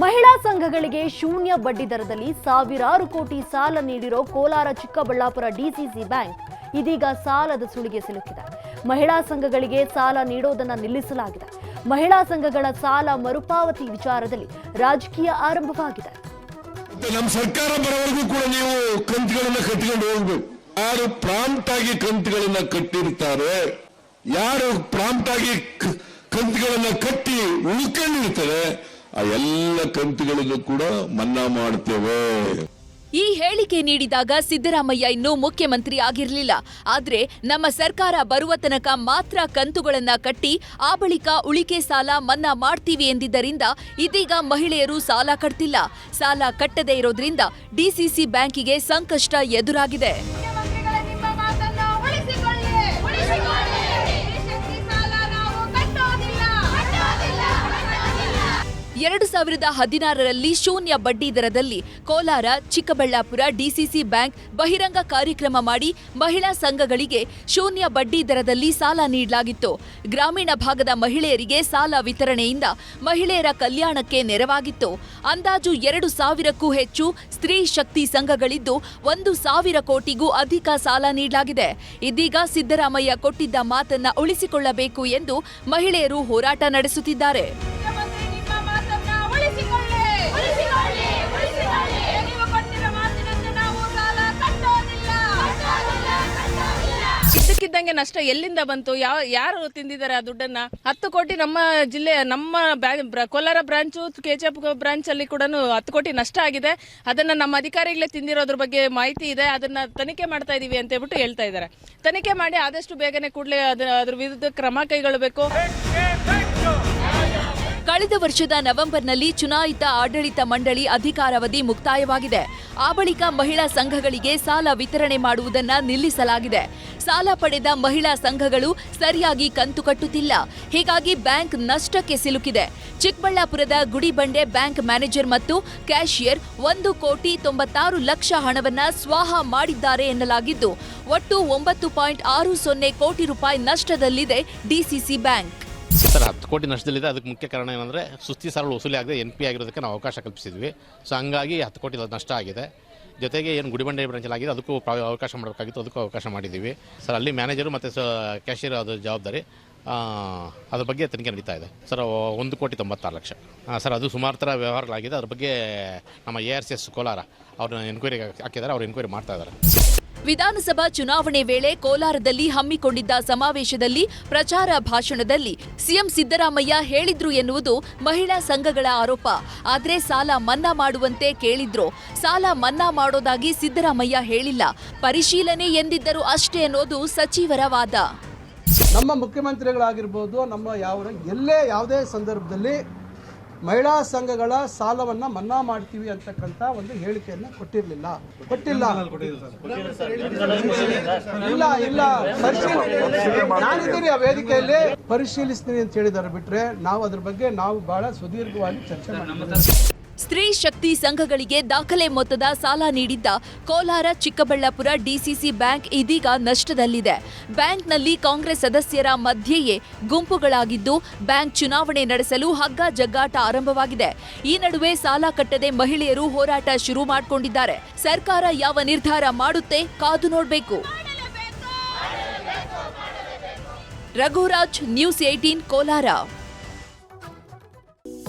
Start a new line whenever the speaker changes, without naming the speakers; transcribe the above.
ಮಹಿಳಾ ಸಂಘಗಳಿಗೆ ಶೂನ್ಯ ಬಡ್ಡಿ ದರದಲ್ಲಿ ಸಾವಿರಾರು ಕೋಟಿ ಸಾಲ ನೀಡಿರೋ ಕೋಲಾರ ಚಿಕ್ಕಬಳ್ಳಾಪುರ ಡಿಸಿಸಿ ಬ್ಯಾಂಕ್ ಇದೀಗ ಸಾಲದ ಸುಳಿಗೆ ಸಿಲುಕಿದೆ. ಮಹಿಳಾ ಸಂಘಗಳಿಗೆ ಸಾಲ ನೀಡೋದನ್ನ ನಿಲ್ಲಿಸಲಾಗಿದೆ. ಮಹಿಳಾ ಸಂಘಗಳ ಸಾಲ ಮರುಪಾವತಿ ವಿಚಾರದಲ್ಲಿ ರಾಜಕೀಯ ಆರಂಭವಾಗಿದೆ.
ನಮ್ಮ ಸರ್ಕಾರ ಬರೋವರೆಗೂ ಕೂಡ ನೀವು ಕಂತುಗಳನ್ನ ಕಟ್ಟಿಕೊಂಡು ಹೋಗ್ಬೇಕು. ಯಾರು ಪ್ರಾಂಪ್ಟ್ ಆಗಿ ಕಂತುಗಳನ್ನ ಕಟ್ಟಿರ್ತಾರೆ, ಯಾರು ಪ್ರಾಂಪ್ಟ್ ಆಗಿ ಕಂತುಗಳನ್ನ ಕಟ್ಟಿ ಉಳ್ಕೊಂಡಿರ್ತಾರೆ ಆ ಎಲ್ಲ ಕಂತುಗಳನ್ನು ಕೂಡ ಮನ್ನಾ ಮಾಡ್ತೇವೆ.
ಈ ಹೇಳಿಕೆ ನೀಡಿದಾಗ ಸಿದ್ದರಾಮಯ್ಯ ಇನ್ನೂ ಮುಖ್ಯಮಂತ್ರಿ ಆಗಿರಲಿಲ್ಲ. ಆದರೆ ನಮ್ಮ ಸರ್ಕಾರ ಬರುವ ತನಕ ಮಾತ್ರ ಕಂತುಗಳನ್ನ ಕಟ್ಟಿ ಆ ಬಳಿಕ ಉಳಿಕೆ ಸಾಲ ಮನ್ನಾ ಮಾಡ್ತೀವಿ ಎಂದಿದ್ದರಿಂದ ಇದೀಗ ಮಹಿಳೆಯರು ಸಾಲ ಕಟ್ತಿಲ್ಲ. ಸಾಲ ಕಟ್ಟದೇ ಇರೋದ್ರಿಂದ ಡಿಸಿಸಿ ಬ್ಯಾಂಕಿಗೆ ಸಂಕಷ್ಟ ಎದುರಾಗಿದೆ. ಎರಡು ಸಾವಿರದ ಹದಿನಾರರಲ್ಲಿ ಶೂನ್ಯ ಬಡ್ಡಿ ದರದಲ್ಲಿ ಕೋಲಾರ, ಚಿಕ್ಕಬಳ್ಳಾಪುರ, ಡಿಸಿಸಿ ಬ್ಯಾಂಕ್ ಬಹಿರಂಗ ಕಾರ್ಯಕ್ರಮ ಮಾಡಿ ಮಹಿಳಾ ಸಂಘಗಳಿಗೆ ಶೂನ್ಯ ಬಡ್ಡಿ ದರದಲ್ಲಿ ಸಾಲ ನೀಡಲಾಗಿತ್ತು. ಗ್ರಾಮೀಣ ಭಾಗದ ಮಹಿಳೆಯರಿಗೆ ಸಾಲ ವಿತರಣೆಯಿಂದ ಮಹಿಳೆಯರ ಕಲ್ಯಾಣಕ್ಕೆ ನೆರವಾಗಿತ್ತು. ಅಂದಾಜು ಎರಡು ಸಾವಿರಕ್ಕೂ ಹೆಚ್ಚು ಸ್ತ್ರೀ ಶಕ್ತಿ ಸಂಘಗಳಿದ್ದು ಒಂದು ಸಾವಿರ ಕೋಟಿಗೂ ಅಧಿಕ ಸಾಲ ನೀಡಲಾಗಿದೆ. ಇದೀಗ ಸಿದ್ದರಾಮಯ್ಯ ಕೊಟ್ಟಿದ್ದ ಮಾತನ್ನ ಉಳಿಸಿಕೊಳ್ಳಬೇಕು ಎಂದು ಮಹಿಳೆಯರು ಹೋರಾಟ ನಡೆಸುತ್ತಿದ್ದಾರೆ.
ಇದ್ದಕ್ಕಿದ್ದಂಗೆ ನಷ್ಟ ಎಲ್ಲಿಂದ ಬಂತು? ಯಾವ ಯಾರು ತಿಂದಿದ್ದಾರೆ ಆ ದುಡ್ಡನ್ನ? ಹತ್ತು ಕೋಟಿ ನಮ್ಮ ಜಿಲ್ಲೆ, ನಮ್ಮ ಕೋಲಾರ ಬ್ರಾಂಚು ಕೆಚಪ್ ಬ್ರಾಂಚ್ ಅಲ್ಲಿ ಕೂಡ ಹತ್ತು ಕೋಟಿ ನಷ್ಟ ಆಗಿದೆ. ಅದನ್ನ ನಮ್ಮ ಅಧಿಕಾರಿಗಳೇ ತಿಂದಿರೋದ್ರ ಬಗ್ಗೆ ಮಾಹಿತಿ ಇದೆ. ಅದನ್ನ ತನಿಖೆ ಮಾಡ್ತಾ ಇದೀವಿ ಅಂತ ಹೇಳ್ಬಿಟ್ಟು ಹೇಳ್ತಾ ಇದ್ದಾರೆ. ತನಿಖೆ ಮಾಡಿ ಆದಷ್ಟು ಬೇಗನೆ ಕೂಡಲೇ ಅದ್ರ ವಿರುದ್ಧ ಕ್ರಮ ಕೈಗೊಳ್ಳಬೇಕು.
ಕಳೆದ ವರ್ಷದ ನವೆಂಬರ್ನಲ್ಲಿ ಚುನಾಯಿತ ಆಡಳಿತ ಮಂಡಳಿ ಅಧಿಕಾರಾವಧಿ ಮುಕ್ತಾಯವಾಗಿದೆ. ಆ ಬಳಿಕ ಮಹಿಳಾ ಸಂಘಗಳಿಗೆ ಸಾಲ ವಿತರಣೆ ಮಾಡುವುದನ್ನು ನಿಲ್ಲಿಸಲಾಗಿದೆ. ಸಾಲ ಪಡೆದ ಮಹಿಳಾ ಸಂಘಗಳು ಸರಿಯಾಗಿ ಕಂತು ಕಟ್ಟುತ್ತಿಲ್ಲ. ಹೀಗಾಗಿ ಬ್ಯಾಂಕ್ ನಷ್ಟಕ್ಕೆ ಸಿಲುಕಿದೆ. ಚಿಕ್ಕಬಳ್ಳಾಪುರದ ಗುಡಿಬಂಡೆ ಬ್ಯಾಂಕ್ ಮ್ಯಾನೇಜರ್ ಮತ್ತು ಕ್ಯಾಶಿಯರ್ ಒಂದು ಕೋಟಿ ತೊಂಬತ್ತಾರು ಲಕ್ಷ ಹಣವನ್ನ ಸ್ವಾಹ ಮಾಡಿದ್ದಾರೆ ಎನ್ನಲಾಗಿದ್ದು, ಒಟ್ಟು ಒಂಬತ್ತು ಪಾಯಿಂಟ್ ಆರು ಸೊನ್ನೆ ಕೋಟಿ ರೂಪಾಯಿ ನಷ್ಟದಲ್ಲಿದೆ ಡಿಸಿಸಿ ಬ್ಯಾಂಕ್.
ಸರ್, ಹತ್ತು ಕೋಟಿ ನಷ್ಟದಲ್ಲಿದೆ. ಅದಕ್ಕೆ ಮುಖ್ಯ ಕಾರಣ ಏನಂದರೆ, ಸುಸ್ತಿ ಸಾಲಗಳು ವಸೂಲಿ ಆಗದೆ ಎನ್ ಪಿ ಆಗಿರೋದಕ್ಕೆ ನಾವು ಅವಕಾಶ ಕಲ್ಪಿಸಿದ್ವಿ. ಸೊ ಹಂಗಾಗಿ ಹತ್ತು ಕೋಟಿ ನಷ್ಟ ಆಗಿದೆ. ಜೊತೆಗೆ ಏನು ಗುಡಿಬಂಡೆ ಬ್ರಾಂಚಲ್ಲಿ ಆಗಿದೆ, ಅದಕ್ಕೂ ಅವಕಾಶ ಮಾಡಬೇಕಾಗಿತ್ತು. ಅದಕ್ಕೂ ಅವಕಾಶ ಮಾಡಿದ್ದೀವಿ. ಸರ್ ಅಲ್ಲಿ ಮ್ಯಾನೇಜರು ಮತ್ತು ಸ ಕ್ಯಾಶಿಯರ್ ಅದು ಜವಾಬ್ದಾರಿ ಅದ್ರ ಬಗ್ಗೆ ತನಿಖೆ ನಡೀತಾ ಇದೆ. ಸರ್ ಒಂದು ಕೋಟಿ ತೊಂಬತ್ತಾರು ಲಕ್ಷ. ಸರ್ ಅದು ಸುಮಾರು ಥರ ವ್ಯವಹಾರಗಳಾಗಿದೆ. ಅದ್ರ ಬಗ್ಗೆ ನಮ್ಮ A R C S Kolar ಅವ್ರನ್ನ ಎನ್ಕ್ವೈರಿ ಹಾಕಿದ್ದಾರೆ. ಅವ್ರು ಎನ್ಕ್ವೈರಿ ಮಾಡ್ತಾ ಇದ್ದಾರೆ.
ವಿಧಾನಸಭಾ ಚುನಾವಣೆ ವೇಳೆ ಕೋಲಾರದಲ್ಲಿ ಹಮ್ಮಿಕೊಂಡಿದ್ದ ಸಮಾವೇಶದಲ್ಲಿ ಪ್ರಚಾರ ಭಾಷಣದಲ್ಲಿ ಸಿಎಂ ಸಿದ್ದರಾಮಯ್ಯ ಹೇಳಿದ್ರು ಎನ್ನುವುದು ಮಹಿಳಾ ಸಂಘಗಳ ಆರೋಪ. ಆದರೆ ಸಾಲ ಮನ್ನಾ ಮಾಡುವಂತೆ ಕೇಳಿದ್ರು. ಸಾಲ ಮನ್ನಾ ಮಾಡೋದಾಗಿ ಸಿದ್ದರಾಮಯ್ಯ ಹೇಳಿಲ್ಲ. ಪರಿಶೀಲನೆ ಎಂದಿದ್ದರು ಅಷ್ಟೇ ಅನ್ನೋದು ಸಚಿವರ ವಾದ.
ನಮ್ಮ ಮುಖ್ಯಮಂತ್ರಿಗಳಾಗಿರ್ಬೋದು, ನಮ್ಮ ಯಾವ, ಎಲ್ಲೇ ಯಾವುದೇ ಸಂದರ್ಭದಲ್ಲಿ ಮಹಿಳಾ ಸಂಘಗಳ ಸಾಲವನ್ನ ಮನ್ನಾ ಮಾಡ್ತೀವಿ ಅಂತಕ್ಕಂಥ ಒಂದು ಹೇಳಿಕೆಯನ್ನ ಕೊಟ್ಟಿರಲಿಲ್ಲ. ಕೊಟ್ಟಿಲ್ಲ. ಇಲ್ಲ ಇಲ್ಲ. ನಾನಿದ್ದೀನಿ ಆ ವೇದಿಕೆಯಲ್ಲಿ. ಪರಿಶೀಲಿಸ್ತೀನಿ ಅಂತ ಹೇಳಿದ್ದಾರೆ ಬಿಟ್ರೆ ನಾವು ಅದ್ರ ಬಗ್ಗೆ ನಾವು ಬಹಳ ಸುದೀರ್ಘವಾಗಿ ಚರ್ಚೆ ಮಾಡಿದ್ದೇವೆ
ಸ್ತ್ರೀ ಶಕ್ತಿ ಸಂಘಗಳಿಗೆ ದಾಖಲೆ ಮೊತ್ತದ ಸಾಲ ನೀಡಿದ್ದ ಕೋಲಾರ ಚಿಕ್ಕಬಳ್ಳಾಪುರ ಡಿಸಿಸಿ ಬ್ಯಾಂಕ್ ಇದೀಗ ನಷ್ಟದಲ್ಲಿದೆ. ಬ್ಯಾಂಕ್ನಲ್ಲಿ ಕಾಂಗ್ರೆಸ್ ಸದಸ್ಯರ ಮಧ್ಯೆಯೇ ಗುಂಪುಗಳಾಗಿದ್ದು, ಬ್ಯಾಂಕ್ ಚುನಾವಣೆ ನಡೆಸಲು ಹಗ್ಗ ಜಗ್ಗಾಟ ಆರಂಭವಾಗಿದೆ. ಈ ನಡುವೆ ಸಾಲ ಕಟ್ಟದೆ ಮಹಿಳೆಯರು ಹೋರಾಟ ಶುರು ಮಾಡಿಕೊಂಡಿದ್ದಾರೆ. ಸರ್ಕಾರ ಯಾವ ನಿರ್ಧಾರ ಮಾಡುತ್ತೆ ಕಾದು ನೋಡಬೇಕು. Raghuraj, news eighteen Kolar.